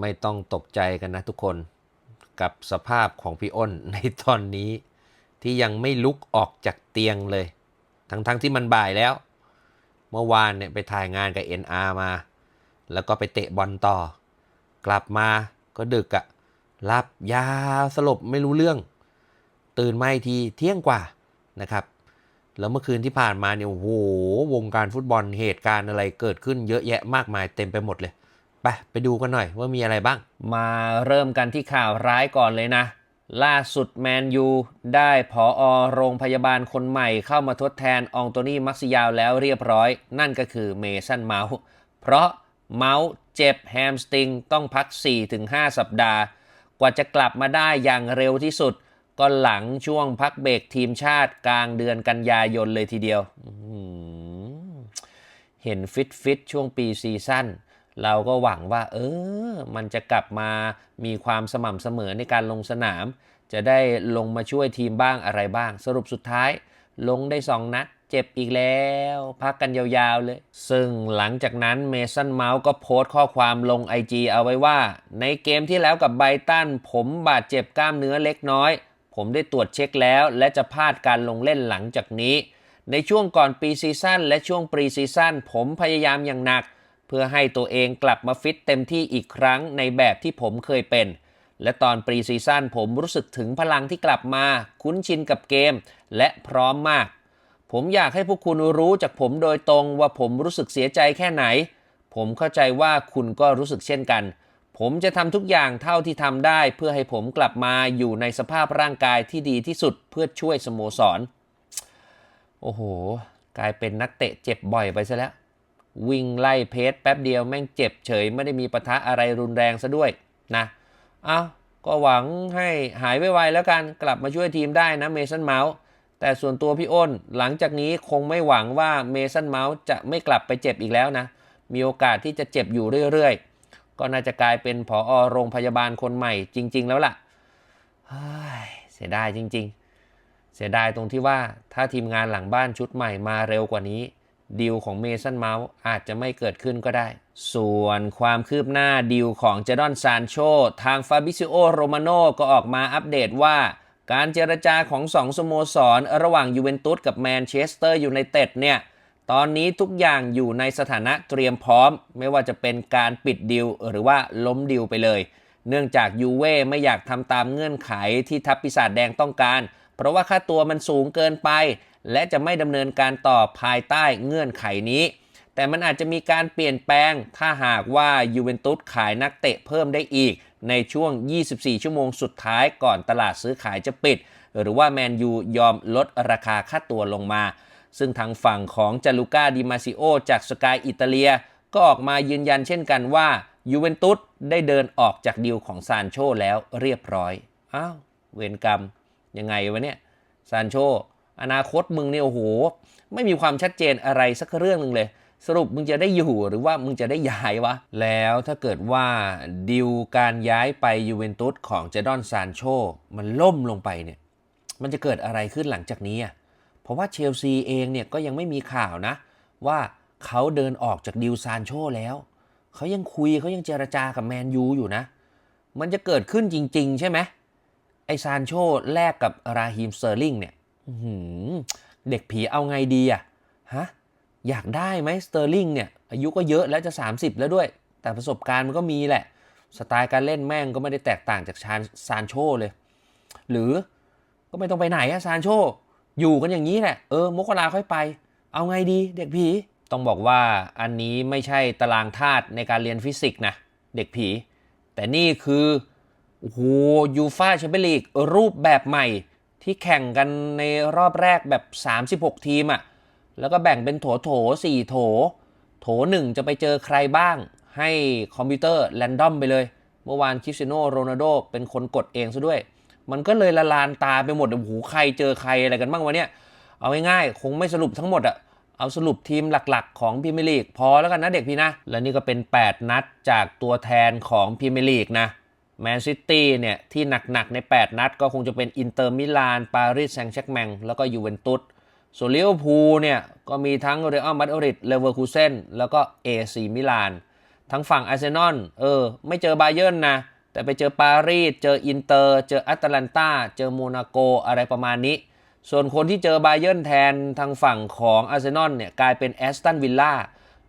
ไม่ต้องตกใจกันนะทุกคนกับสภาพของพี่อ้นในตอนนี้ ที่ยังไม่ลุกออกจากเตียงเลย ทั้งๆทที่มันบ่ายแล้ว เมื่อวานเนี่ยไปถ่ายงานกับ NR มา แล้วก็ไปเตะบอลต่อ กลับมาก็ดึกอะหลับยาสลบไม่รู้เรื่อง ตื่นมาอีกทีเที่ยงกว่านะครับ แล้วเมื่อคืนที่ผ่านมาเนี่ยโอ้โหวงการฟุตบอลเหตุการณ์อะไรเกิดขึ้นเยอะแยะมากมายเต็มไปหมดเลย ไปไปดูกันหน่อยว่ามีอะไรบ้าง มาเริ่มกันที่ข่าวร้ายก่อนเลยนะ ล่าสุดแมนยูได้ผออโรงพยาบาลคนใหม่เข้ามาทดแทนองโตนี่มักซิยาวแล้วเรียบร้อย นั่นก็คือเมสันเมาส์เพราะเมาส์เจ็บแฮมสตริงต้องพัก 4-5 สัปดาห์ กว่าจะกลับมาได้อย่างเร็วที่สุด ก็หลังช่วงพักเบรกทีมชาติกลางเดือนกันยายนเลยทีเดียว เห็นฟิตฟิตช่วงปีซีซั่น เราก็หวังว่า เออ มันจะกลับมามีความสม่ำเสมอในการลงสนาม จะได้ลงมาช่วยทีมบ้างอะไรบ้าง สรุปสุดท้าย ลงได้ 2 นัด เจ็บอีกแล้ว พักกันยาวๆเลย ซึ่งหลังจากนั้นเมสันเมาส์ก็โพสต์ข้อความลง IG เอาไว้ว่า ในเกมที่แล้วกับไบตันผมบาดเจ็บกล้ามเนื้อเล็กน้อย ผมได้ตรวจเช็คแล้ว และจะพลาดการลงเล่นหลังจากนี้ ในช่วงก่อนปีซีซั่นและช่วงปรีซีซั่นผมพยายามอย่างหนัก พื่อให้ตัวเองกลับมาฟิตเต็มที่อีกครั้งในแบบที่ผมเคยเป็น และตอนปรีซีซั่นผมรู้สึกถึงพลังที่กลับมา คุ้นชินกับเกม และพร้อมมาก ผมอยากให้พวกคุณรู้จากผมโดยตรงว่าผมรู้สึกเสียใจแค่ไหน ผมเข้าใจว่าคุณก็รู้สึกเช่นกัน ผมจะทำทุกอย่างเท่าที่ทำได้ เพื่อให้ผมกลับมาอยู่ในสภาพร่างกายที่ดีที่สุดเพื่อช่วยสโมสร โอ้โห กลายเป็นนักเตะเจ็บบ่อยไปซะแล้ว วิ่งไล่เพจแป๊บเดียวแม่งเจ็บเฉย ไม่ได้มีปะทะอะไรรุนแรงซะด้วยนะเอาก็หวังให้หายไวๆแล้วกันกลับมาช่วยทีมได้นะเมสันเมาส์แต่ส่วนตัวพี่อ้นหลังจากนี้คงไม่หวังว่าเมสันเมาส์จะไม่กลับไปเจ็บอีกแล้วนะ มีโอกาสที่จะเจ็บอยู่เรื่อยๆ ก็น่าจะกลายเป็นผอโรงพยาบาลคนใหม่จริง ๆ แล้วล่ะเสียดายจริง ๆ เสียดายตรงที่ว่าถ้าทีมงานหลังบ้านชุดใหม่มาเร็วกว่านี้ ดีลของเมสันเมาส์อาจจะไม่เกิดขึ้นก็ได้ ส่วนความคืบหน้าดีลของเจดอนซานโชทางฟาบิซิโอโรมาโนก็ออกมาอัปเดตว่าการเจรจาของสองสโมสร ระหว่างยูเวนตุสกับแมนเชสเตอร์ยูไนเต็ดเนี่ย ตอนนี้ทุกอย่างอยู่ในสถานะเตรียมพร้อม ไม่ว่าจะเป็นการปิดดีลหรือว่าล้มดีลไปเลย เนื่องจากยูเว่ไม่อยากทำตามเงื่อนไขที่ทัพปีศาจแดงต้องการ เพราะว่าค่าตัวมันสูงเกินไป และจะไม่ดำเนินการต่อภายใต้เงื่อนไขนี้ แต่มันอาจจะมีการเปลี่ยนแปลง ถ้าหากว่ายูเวนตุสขายนักเตะเพิ่มได้อีก ในช่วง 24 ชั่วโมงสุดท้ายก่อนตลาดซื้อขายจะปิด หรือว่าแมนยูยอมลดราคาค่าตัวลงมา ซึ่งทางฝั่งของจาลูก้าดิมาซิโอจากสกายอิตาเลีย ก็ออกมายืนยันเช่นกันว่ายูเวนตุสได้เดินออกจากดีลของซานโชแล้วเรียบร้อย อ้าว เวรกรรม ยังไงวะเนี่ย ซานโช อนาคตมึงเนี่ยโอ้โห ไม่มีความชัดเจนอะไรสักเรื่องหนึ่งเลย สรุปมึงจะได้อยู่หรือว่ามึงจะได้ย้ายวะ แล้วถ้าเกิดว่าดิวการย้ายไปยูเวนตุสของเจดอนซานโชมันล่มลงไปเนี่ย มันจะเกิดอะไรขึ้นหลังจากนี้อะเพราะว่าเชลซีเองเนี่ยก็ยังไม่มีข่าวนะ ว่าเขาเดินออกจากดิวซานโชแล้วเขายังคุยเขายังเจรจากับแมนยูอยู่นะ มันจะเกิดขึ้นจริง ๆ ใช่ไหมไอซานโชแลกกับราฮิมเตอร์ลิงเนี่ย เด็กผีเอาไงดีอะฮะ อยากได้ไหมสเตอร์ลิงเนี่ย อายุก็เยอะแล้วจะ 30 แล้วด้วย แต่ประสบการณ์มันก็มีแหละ สไตล์การเล่นแม่งก็ไม่ได้แตกต่างจากชานซานโชเลย หรือก็ไม่ต้องไปไหนอะซานโช อยู่กันอย่างนี้แหละ เออมกราค่อยไป เอาไงดี เด็กผี ต้องบอกว่าอันนี้ไม่ใช่ตารางธาตุในการเรียนฟิสิกส์นะ เด็กผี แต่นี่คือ โอ้โหยูฟาแชมเปี้ยนลีกรูปแบบใหม่ ที่แข่งกันในรอบแรกแบบ 36 ทีมอะ่ะ แล้วก็แบ่งเป็นโถโถ4โถ โถ1จะไปเจอใครบ้าง ให้คอมพิวเตอร์แรนดอมไปเลย เมื่อวานคริสเตียโนโรนัลโดเป็นคนกดเองซะด้วย มันก็เลยละลานตาไปหมดโอ้โหใครเจอใครอะไรกันบ้างวะเนี่ย เอาง่ายๆ คงไม่สรุปทั้งหมดอะเอาสรุปทีมหลักๆ ของพรีเมียร์ลีกพอแล้วกันนะเด็กพี่นะ และนี่ก็เป็น 8 นัดจากตัวแทนของพรีเมียร์ลีกนะ แมนซิตี้เนี่ยที่หนักๆใน 8 นัดก็คงจะเป็นอินเตอร์มิลาน ปารีสแซงต์แชร์กแมงแล้วก็ยูเวนตุสส่วนลิเวอร์พูลเนี่ยก็มีทั้งเรอัลมาดริดเลเวอร์คูเซนแล้วก็เอซีมิลานททั้งฝั่งอาร์เซนอลเออไม่เจอบาเยิร์นนะ แต่ไปเจอปารีสเจออินเตอร์ เจอแอตแลนตาเจอโมนาโกอะไรประมาณนี้ ส่วนคนที่เจอบาเยิร์นแทนทางฝั่งของอาร์เซนอลเนี่ยกลายเป็นแอสตันวิลล่า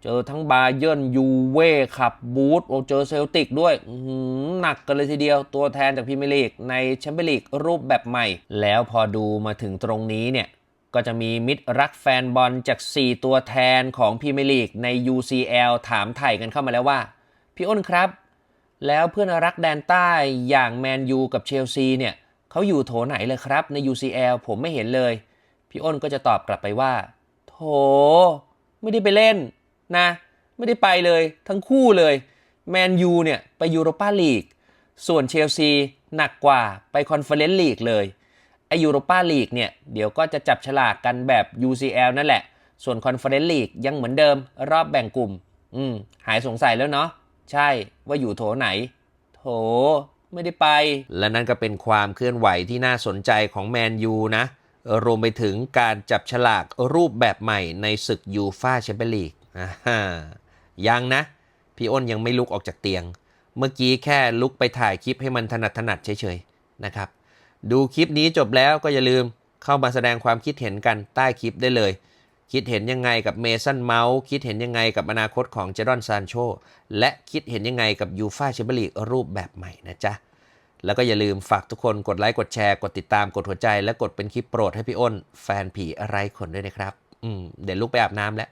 เจอทั้งบาเยิร์นยูเว่ขับบูธโอเจอเซลติกด้วยอื้อหือหนักกันเลยทีเดียวตัวแทนจากพรีเมียร์ลีกในแชมเปี้ยนลีกรูปแบบใหม่ แล้วพอดูมาถึงตรงนี้เนี่ยก็จะมีมิตรรักแฟนบอลจาก 4 ตัวแทนของพรีเมียร์ลีกใน UCL ถามไถ่กันเข้ามาแล้วว่า พี่อ้นครับ แล้วเพื่อนรักแดนใต้อย่างแมนยูกับเชลซีเนี่ยเขาอยู่โถไหนเลยครับใน UCL ผมไม่เห็นเลย พี่อ้นก็จะตอบกลับไปว่า โถ ไม่ได้ไปเล่น นะไม่ได้ไปเลยทั้งคู่เลยแมนยูเนี่ยไปยูโรปาลีก ส่วนเชลซีหนักกว่าไปคอนเฟอเรนซ์ลีกเลยไอยูโรปาลีกเนี่ยเดี๋ยวก็จะจับฉลากกันแบบ UCL นั่นแหละ ส่วนคอนเฟอเรนซ์ลีกยังเหมือนเดิมรอบแบ่งกลุ่ม อืมหายสงสัยแล้วเนาะใช่ว่าอยู่โถไหน โถไม่ได้ไป และนั่นก็เป็นความเคลื่อนไหวที่น่าสนใจของแมนยูนะ รวมไปถึงการจับฉลากรูปแบบใหม่ในศึกยูฟาแชมเปี้ยนลีก ยังนะ พี่อ้นยังไม่ลุกออกจากเตียง เมื่อกี้แค่ลุกไปถ่ายคลิปให้มันถนัดถนัดเฉยๆนะครับ ดูคลิปนี้จบแล้วก็อย่าลืมเข้ามาแสดงความคิดเห็นกันใต้คลิปได้เลย คิดเห็นยังไงกับเมสันเมาส์คิดเห็นยังไงกับอนาคตของเจดอนซานโชและคิดเห็นยังไงกับยูฟาแชมเปี้ยนลีกรูปแบบใหม่นะจ๊ะแล้วก็อย่าลืมฝากทุกคนกดไลค์ กดแชร์ กดติดตามกดหัวใจ และกดเป็นคลิปโปรดให้พี่อ้น แฟนผีอะไรคนด้วยนะครับ อืมเดี๋ยวลุกไปอาบน้ำแล้ว